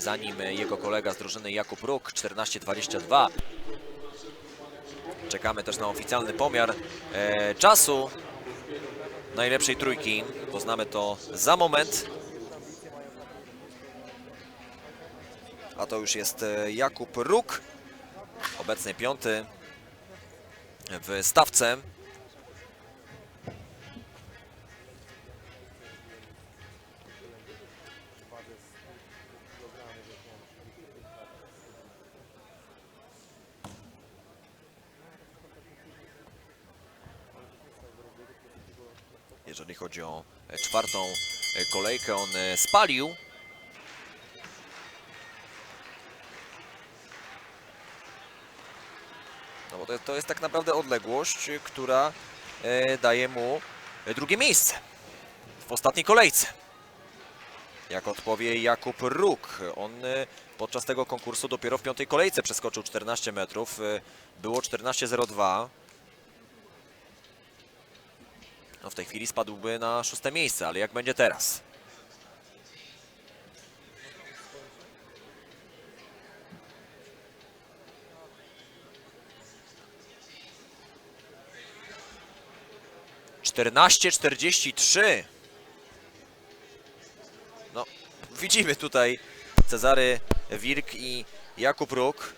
za nim jego kolega z drużyny Jakub Róg 14.22. Czekamy też na oficjalny pomiar e, czasu najlepszej trójki. Poznamy to za moment. A to już jest e, Jakub Róg, obecnie piąty w stawce. Jeżeli chodzi o e, czwartą e, kolejkę, on e, spalił. No bo to, jest tak naprawdę odległość, która daje mu drugie miejsce w ostatniej kolejce. Jak odpowie Jakub Róg. On podczas tego konkursu dopiero w piątej kolejce przeskoczył 14 metrów. Było 14.02. No w tej chwili spadłby na szóste miejsce, ale jak będzie teraz? Czternaście czterdzieści trzy. No, widzimy tutaj Cezary Wilk i Jakub Róg.